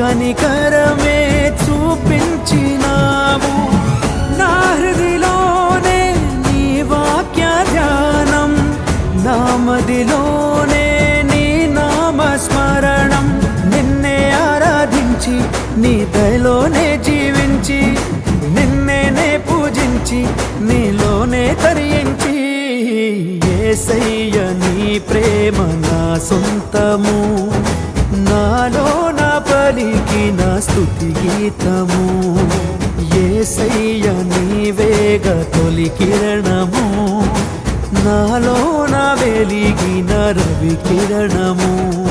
కనికరమే చూపించినావు. నా హృదిలోనే నీ వాక్య ధ్యానం నామదిలోనే నీ నామస్మరణం. నిన్నే ఆరాధించి నీ దయలోనే జీవించి నిన్నేనే పూజించి నీలోనే తరించి ఏసయ్య నీ ప్రేమ నా సొంతము. నీకి నా స్థుతి గీతము. ఏసయ్య నీవేగ తొలి కిరణము. నాలో నా వెలిగిన రవి కిరణము.